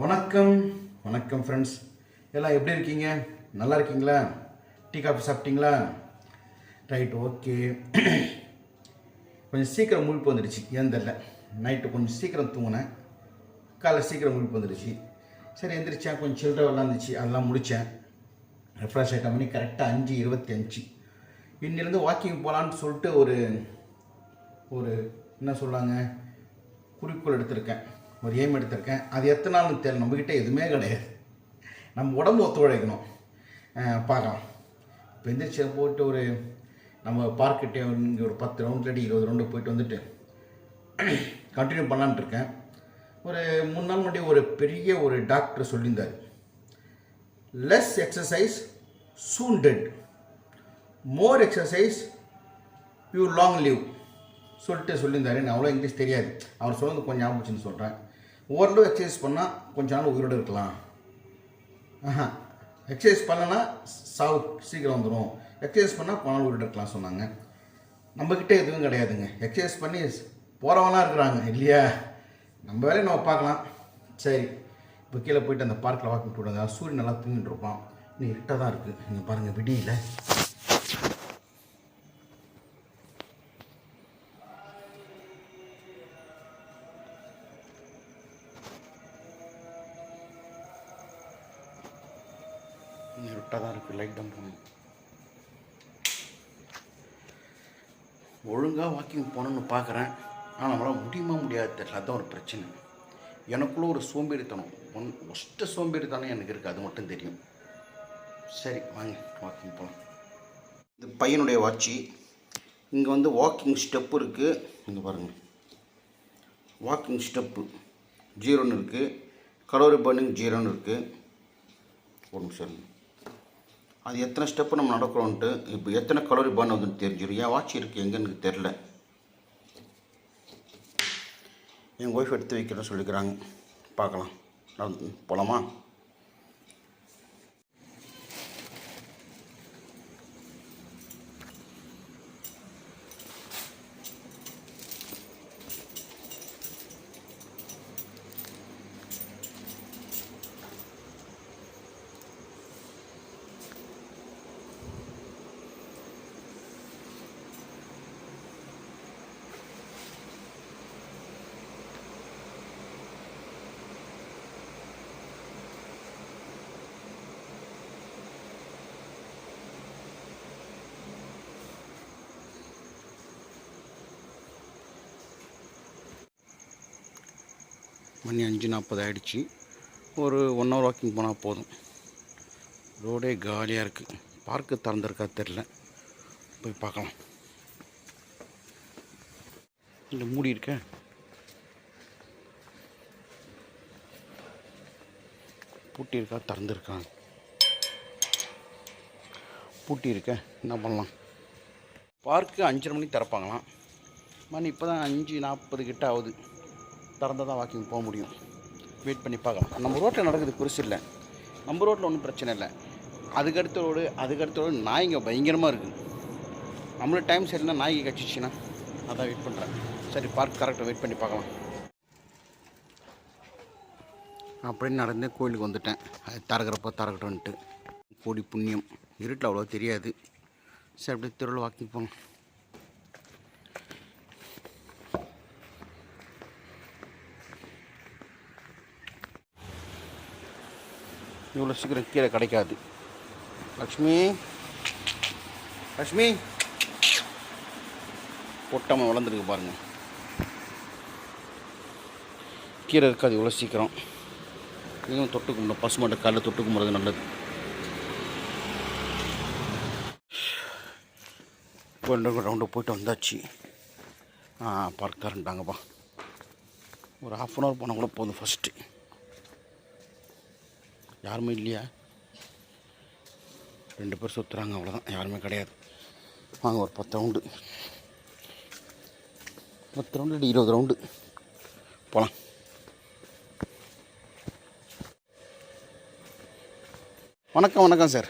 வணக்கம் வணக்கம் ஃப்ரெண்ட்ஸ் எல்லாம் எப்படி இருக்கீங்க? நல்லா இருக்கீங்களா? டீ காஃபி சாப்பிட்டீங்களா? ரைட் ஓகே கொஞ்சம் சீக்கிரம் முழிப்பு வந்துடுச்சு. ஏன் தெரில நைட்டு கொஞ்சம் சீக்கிரம் தூங்கினேன். காலைல சீக்கிரம் முழிப்பு வந்துடுச்சு. சரி எந்திரிச்சேன். கொஞ்சம் சில்லறை விளாண்டுச்சு அதெல்லாம் முடித்தேன் ரெஃப்ரெஷ் ஆகிட்ட மணி கரெக்டாக அஞ்சு இருபத்தி அஞ்சு. இன்னிலேருந்து வாக்கிங் போகலான்னு சொல்லிட்டு ஒரு ஒரு என்ன சொல்லுவாங்க குறிக்கோள் எடுத்திருக்கேன். ஒரு எய்ம் எடுத்திருக்கேன். அது எத்தனை நாள்னு தெரியல. நம்மக்கிட்ட எதுவுமே கிடையாது. நம்ம உடம்பு ஒத்துழைக்கணும். பார்க்கலாம். இப்போ எந்திரிச்சு போட்டு ஒரு நம்ம பார்க்கிட்டே இங்கே ஒரு பத்து ரவுண்ட் அடி இருபது ரவுண்டு போயிட்டு வந்துட்டு கண்டினியூ பண்ணலான்ட்டு இருக்கேன். ஒரு மூணு நாள் முன்னாடி ஒரு பெரிய ஒரு டாக்டர் சொல்லியிருந்தார். Less exercise soon dead more exercise you long live சொல்லிட்டு சொல்லியிருந்தாரு. நான் அவ்வளோ இங்கிலீஷ் தெரியாது. அவர் சொன்னது கொஞ்சம் ஞாபகம் சொல்கிறேன் ஓரளவு எக்ஸசைஸ் பண்ணால் கொஞ்ச நாள் உயிரோடு இருக்கலாம். ஆஹா. எக்ஸசைஸ் பண்ணனா சாவு சீக்கிரம் வந்துடும் எக்ஸசைஸ் பண்ணால் கொஞ்ச உயிரோடு இருக்கலாம் சொன்னாங்க. நம்மக்கிட்ட எதுவும் கிடையாதுங்க. எக்ஸசைஸ் பண்ணி போகிறவங்களாம் இருக்கிறாங்க இல்லையா? நம்ம வேலையை நம்ம பார்க்கலாம். சரி. இப்போ கீழே போயிட்டு அந்த பார்க்கில் வாக்கிங் விடுங்க. சூரியன் நல்லா தூங்கிட்டு இருப்பான். இன்னும் இருட்டாக தான் இருக்குது நீங்கள் பாருங்கள் விடியல. இப்போ லைட் தான் போகணும் ஒழுங்காக வாக்கிங் போகணுன்னு பார்க்குறேன். ஆனால் நம்மளால் முடியுமா முடியாது தெரியல. அதுதான் ஒரு பிரச்சனை. எனக்குள்ளே ஒரு சோம்பேறித்தனம். ஒன் ஒஸ்ட்டு சோம்பேறித்தனம் எனக்கு இருக்குது அது மட்டும் தெரியும். சரி வாங்க வாக்கிங் போகலாம் இந்த பையனுடைய வாட்சி. இங்கே வந்து வாக்கிங் ஸ்டெப்பு இருக்குது இங்கே பாருங்கள் வாக்கிங் ஸ்டெப்பு ஜீரோன்னு இருக்குது கலோரி பர்னிங் ஜீரோன்னு இருக்குது ஒரு நிமிஷம் அது எத்தனை ஸ்டெப்பு நம்ம நடக்கிறோன்ட்டு இப்போ எத்தனை கலோரி பர்ன் வந்துன்னு தெரிஞ்சிடும் என் வாட்ச் இருக்குது எங்கேன்னு எனக்கு தெரில என் ஒய்ஃப் எடுத்து வைக்கிறேன்னு சொல்லிக்கிறாங்க. பார்க்கலாம். போகலாமா மணி அஞ்சு நாற்பது ஆகிடுச்சி ஒரு ஒன் ஹவர் வாக்கிங் போனால் போதும். ரோடே காலியாக இருக்குது பார்க்கு திறந்துருக்கா தெரில போய் பார்க்கலாம். இல்லை மூடி இருக்க? பூட்டி இருக்கா? திறந்துருக்காங்க பூட்டி இருக்க? என்ன பண்ணலாம்? பார்க்கு அஞ்சரை மணிக்கு திறப்பாங்களாம். மணி இப்போ தான் அஞ்சு நாற்பது கிட்ட ஆகுது. திறந்து தான் வாக்கிங் போக முடியும். வெயிட் பண்ணி பார்க்கலாம். நம்ம ரோட்டில் நடக்குது பெருசு இல்லை. நம்ம ரோட்டில் ஒன்றும் பிரச்சனை இல்லை. அதுக்கடுத்த ரோடு அதுக்கடுத்த ரோடு நாய்ங்க பயங்கரமாக இருக்குது நம்மளும் டைம் சரியில்லை நாய்க்கு கட்சிச்சுன்னா அதான் வெயிட் பண்ணுறேன் சரி பார்க் கரெக்டாக வெயிட் பண்ணி பார்க்கலாம். அப்படின்னு நடந்தே கோயிலுக்கு வந்துட்டேன். அது தரகிறப்போ தரகட்டோன்ட்டு கோடி புண்ணியம். இருட்டில் அவ்வளோ தெரியாது. சரி அப்படியே தெருவில் வாக்கிங் போகணும் இவ்வளோ சீக்கிரம் கீழே கிடைக்காது. லக்ஷ்மி. லக்ஷ்மி. பொட்டாமல் வளர்ந்துருக்கு பாருங்கள் கீரை இருக்காது இவ்வளோ சீக்கிரம். இதுவும் தொட்டு கும்பிடும். பசுமாட்டை காலில் தொட்டு கும்பிட்றது நல்லது. இப்போ ரெண்டு ரவுண்டு போயிட்டு வந்தாச்சு. ஆ ஒரு ஹாஃப் அன் ஹவர் போனால் கூட போதும் ஃபஸ்ட்டு யாருமே இல்லையா? ரெண்டு பேர் சுற்றுறாங்க அவ்வளோதான் யாருமே கிடையாது. வாங்க ஒரு பத்து ரவுண்டு பத்து ரவுண்டு இல்லை இருபது ரவுண்டு போகலாம் வணக்கம் வணக்கம் சார்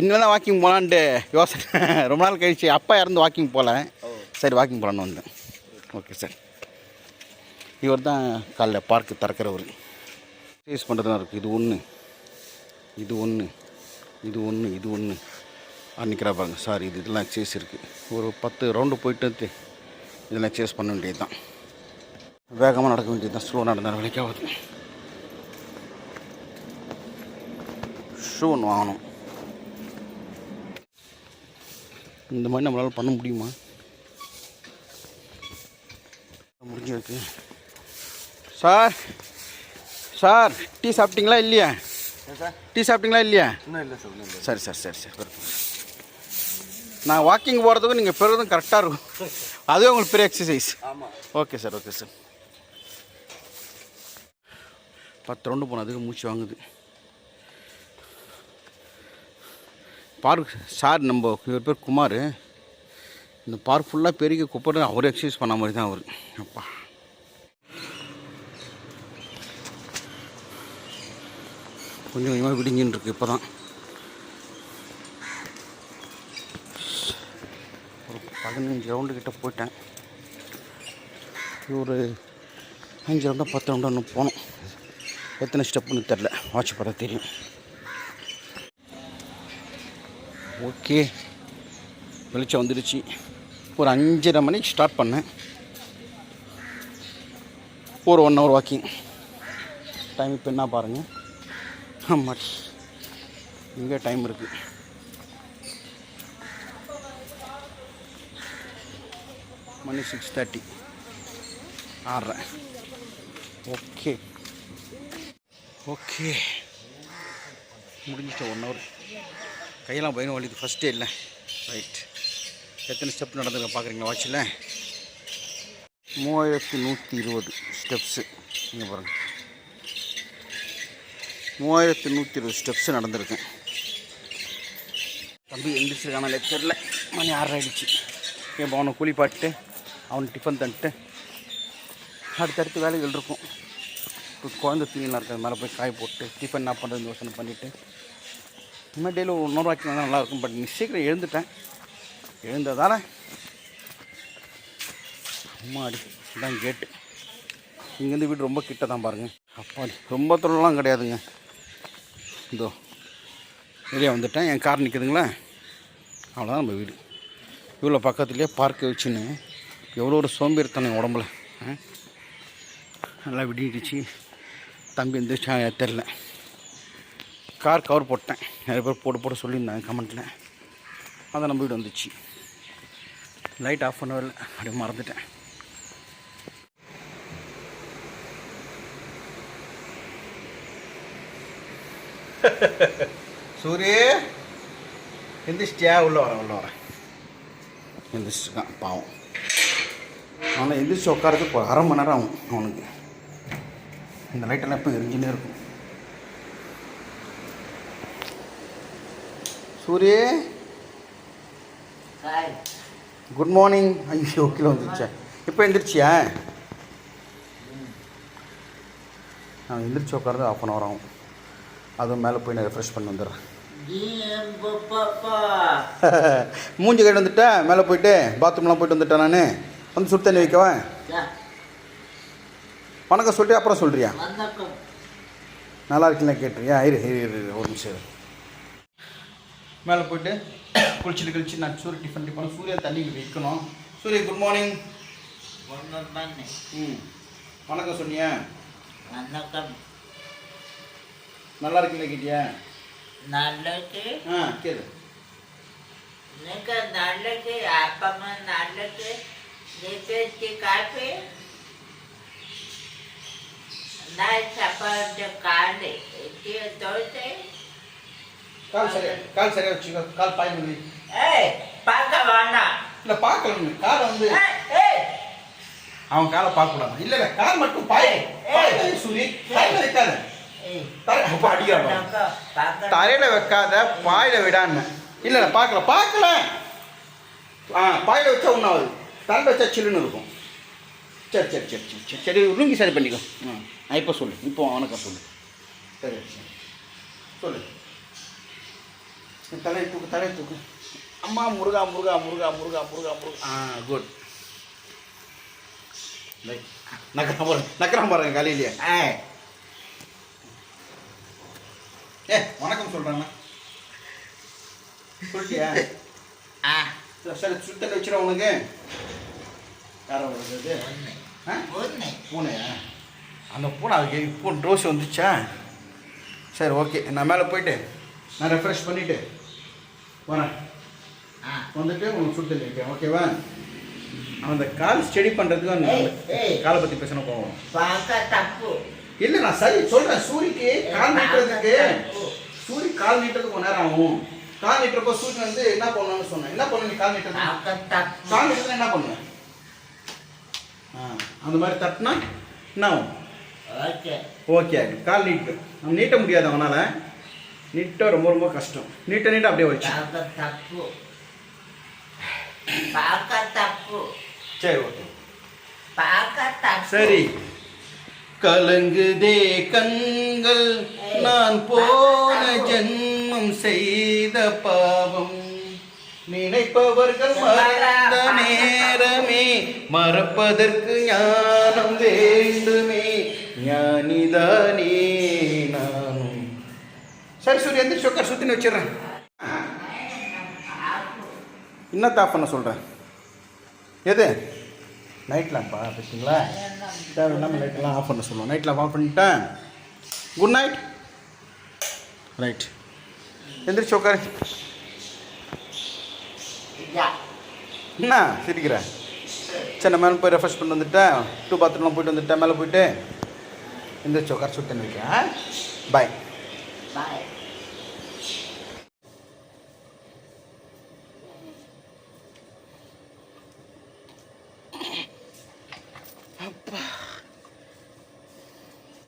இன்னும் தான் வாக்கிங் போகலான்ட்டு யோசனை. ரொம்ப நாள் கழிச்சு அப்பா இறந்து வாக்கிங் போகல சரி வாக்கிங் போகலான்னு வந்தேன். ஓகே சார் இவர் தான் காலைல பார்க்கு திறக்கிறவர். எக்ஸசைஸ் பண்ணுறதா இருக்குது இது ஒன்று இது ஒன்று இது ஒன்று இது ஒன்று நிற்கிறா பாருங்க. சாரி இது இதெல்லாம் எக்ஸசைஸ் இருக்குது ஒரு பத்து ரவுண்டு போயிட்டு இதெல்லாம் எக்ஸசைஸ் பண்ண வேண்டியது தான் வேகமாக நடக்க வேண்டியது தான் ஸ்லோ நடந்தால் வேலைக்காவது ஷூ ஒன்று வாங்கணும். இந்த மாதிரி நம்மளால் பண்ண முடியுமா? முடிஞ்சிருக்கு. சார் சார் டீ சாப்பிட்டீங்களா இல்லையா? டீ சாப்பிட்டீங்களா இல்லையா? சார் சரி சார் சரி. நான் வாக்கிங் போகிறதுக்கும் நீங்கள் பெறுறதும் கரெக்டாக இருக்கும். அதுவே உங்களுக்கு பெரிய exercise okay sir okay sir பத்து ரவுண்டு போனோம் அதுக்கு மூச்சு வாங்குது. பார்க் சார் நம்ம இவர் பேர் குமார். இந்த பார்க் ஃபுல்லாக பெருகி குப்பை அவர் எக்ஸசைஸ் பண்ண மாதிரி தான் அவர். அப்பா. கொஞ்சம் கொஞ்சமாக விடிஞ்சின்னு இருக்கு இப்போ தான் ஒரு பதினஞ்சு ரவுண்டு கிட்டே போயிட்டேன். ஒரு அஞ்சு ரவுண்டா பத்து ரவுண்டா ஒன்று போகணும் எத்தனை ஸ்டெப்புன்னு தெரில வாட்ச் பார்த்தா தெரியும். ஓகே வெளிச்சம் வந்துடுச்சு. ஒரு அஞ்சரை மணிக்கு ஸ்டார்ட் பண்ணேன். ஒரு ஒன் ஹவர் வாக்கிங் டைம் இப்போ என்ன பாருங்கள் ஆமாம். இங்கே டைம் இருக்குது மணி சிக்ஸ் தேர்ட்டி ஆடுறேன் ஓகே ஓகே முடிஞ்சிட்ட ஒன் ஹவர் கையெல்லாம் பயணம் வலிது ஃபஸ்ட்டே இல்லை. ரைட் எத்தனை ஸ்டெப் நடந்துருக்க பார்க்குறீங்களா? வாட்சில் மூவாயிரத்தி நூற்றி இருபது ஸ்டெப்ஸு இங்கே பாருங்கள் மூவாயிரத்தி நூற்றி இருபது ஸ்டெப்ஸ் நடந்திருக்கேன் தம்பி எழுந்திரிச்சிருக்கான லெக்சரில் மணி ஆறரை ஆயிடுச்சு. என் அவனை குளிப்பாட்டு அவனை டிஃபன் தந்துட்டு அடுத்தடுத்து வேலைகள் இருக்கும். இப்போ குழந்தை துணியெல்லாம் இருக்கிறது மேலே போய் காய போட்டு டிஃபன் என்ன பண்ணுறது யோசனை பண்ணிவிட்டு இனிமேல் டெய்லி ஒரு நூறு வாக்கி வந்தால் நல்லாயிருக்கும் பட் நீ சீக்கிரம் எழுந்துட்டேன். எழுந்ததால அம்மாடி இதான் கேட்டு இங்கேருந்து வீடு ரொம்ப கிட்ட தான் பாருங்கள் அப்பாடி ரொம்ப தொழிலாம் கிடையாதுங்க. இதோ வெளியே வந்துட்டேன். என் கார் நிற்குதுங்களா அவ்வளோதான் நம்ம வீடு. இவ்வளோ பக்கத்துலேயே பார்க்க வச்சுன்னு எவ்வளோ ஒரு சோம்பேறித்தனம் உடம்புல. நல்லா விடிடுச்சு தம்பி எந்திரிச்சா தெரில கார் கவர் போட்டேன். நிறைய பேர் போட்டு போட்டு சொல்லியிருந்தாங்க கமெண்ட்டில் அதை நம்ம வீடு வந்துச்சு. லைட் ஆஃப் பண்ணவே இல்லை. அப்படியே மறந்துட்டேன். சூரிய எந்திரிச்சிட்டியா? உள்ள வரேன் உள்ள வரேன் எந்திரிச்சிருக்கான் பாவம். ஆனால் எந்திரிச்சு உட்காரதுக்கு ஒரு அரை மணி நேரம் ஆகும் அவனுக்கு. இந்த லைட்டெல்லாம் இப்போ எரிஞ்சுனே இருக்கும். சூரிய. குட் மார்னிங் ஐயோ கீழே வந்துருச்சா. இப்போ எந்திரிச்சியா? நான் எந்திரிச்சு உட்காரது ஆஃப் அன் ஹவர் ஆகும். அதுவும் மேலே போய் நான் ரெஃப்ரெஷ் பண்ணி வந்துடுறேன். மூஞ்சி கட்டு வந்துட்டேன். மேலே போயிட்டு பாத்ரூம்லாம் போயிட்டு வந்துட்டேன் நான். வந்து சுடு தண்ணி வைக்கவா? வணக்கம் சொல்லிட்டு அப்புறம் சொல்கிறியா வணக்கம். நல்லா இருக்கீங்களா கேட்டுறியா இரு இரு இரு ஒரு நிமிஷம். மேலே போயிட்டு குளிச்சுட்டு கழிச்சு நான் சூரிய டிஃபன் டிஃபன் சூரிய தண்ணி வைக்கணும். சூரிய குட் மார்னிங் ம். வணக்கம் சொன்னியா. வணக்கம். நல்லா இருக்கீங்களா கேட்டியா நல்லது. ஆ கேளு. நீங்க நல்லது அப்பமா நல்லது. நீப்பேச்சு காப்பி. நான் சாப்பாடு காலை தோசை. கால் சரியா கால் சரியா வச்சுக்கோ கால் பாய் பண்ணி ஏய் பார்க்க வேண்டாம் இல்லை பார்க்கல காலை வந்து அவன் காலை பார்க்கக்கூடாது இல்லை இல்லை கால் மட்டும் பாய் சூரி ஏய். தலை அப்போ அடிக்கிறான் தரையில் வைக்காத பாயில் விடான்னு. இல்லை இல்லை பார்க்கல பார்க்கல. ஆ பாயில் வச்சா ஒன்றாவது தலையில் வச்சா சில்லுன்னு இருக்கும். சரி சரி சரி சரி சரி சரி லுங்கி சரி பண்ணிக்கோ. ஆ நான் இப்போ சொல்லு. இப்போ அவனுக்கு சொல்லு. சரி சரி. சொல்லு. தலையை தூக்கு தலையை தூக்கு. அம்மா முருகா முருகா முருகா முருகா முருகா முருகா. ஆ குட் நக்கறான் பாருங்க நக்கறான் பாருங்க காலையிலேயே. ஏய். ஏ வணக்கம் சொல்கிறாண்ணா சொல்லிட்டியா? ஆ சரி சுத்தத்தை வச்சிட உனக்கு. யாரோ வருது பூனையா? அந்த பூனை அதுக்கு இப்போ டோஸ் வந்துச்சா? சரி ஓகே. நான் மேலே போயிட்டு நான் ரெஃப்ரெஷ் பண்ணிவிட்டு வரேன். வந்துட்டு உனக்கு சுட்டு வைக்கிறேன் ஓகேவா? அந்த கால் ஸ்டடி பண்ணுறதுக்கு அந்த. காலை பற்றி பேசணும் போவோம். தப்பு. இல்லை நான் சரி சொல்கிறேன் சூரிக்கு கால் நீட்டுறதுக்கு தப்பு. சூரி கால் நீட்டுறதுக்கு கொஞ்ச நேரம் ஆகும். கால் நீட்டுறப்போ சூரியன் வந்து என்ன பண்ணணும்னு சொன்னேன் என்ன பண்ணு நீ கால் நீட்டுறது? கால் நீட்டுறது என்ன பண்ணுவேன் ஆ அந்த மாதிரி தட்டினா என்ன ஆகும்? ஓகே. ஓகே கால் நீட்டு. அவன் நீட்ட முடியாது அவனால். நீட்ட ரொம்ப ரொம்ப கஷ்டம். நீட்ட நீட்ட அப்படியே வச்சு. தப்பு. பார்க்க தப்பு. சரி ஓகே. பார்க்க தப்பு. சரி. கலங்குதே கண்கள். நான் போன ஜென்மம் செய்த பாவம். நினைப்பவர்கள் மறந்த நேரமே. மறப்பதற்கு ஞானம் வேண்டுமே. ஞானிதானே நானும். சரி சூரிய எந்த சொக்கர் சுத்தின்னு வச்சிடுறேன். என்ன ஆஃப் பண்ண சொல்கிறேன் எது? நைட் லேம்பா பார்த்தீங்களா தேவையில்லாமல் லைட்டெல்லாம் ஆஃப் பண்ண சொல்லுவோம் நைட் லேம்ப் ஆஃப் பண்ணிட்டேன். குட் நைட் ரைட் எந்திரிச்சு உட்காரு. என்ன? சிரிக்கிற? சரி நான் மேலே போய் ரெஃப்ரெஷ் பண்ணிட்டு வந்துட்டேன். டூ பாத்ரூம்லாம் போயிட்டு வந்துட்டேன். மேலே போயிட்டு எந்திரிச்சு உட்கார சுத்தன் வைக்கிறேன் பாய் பாய்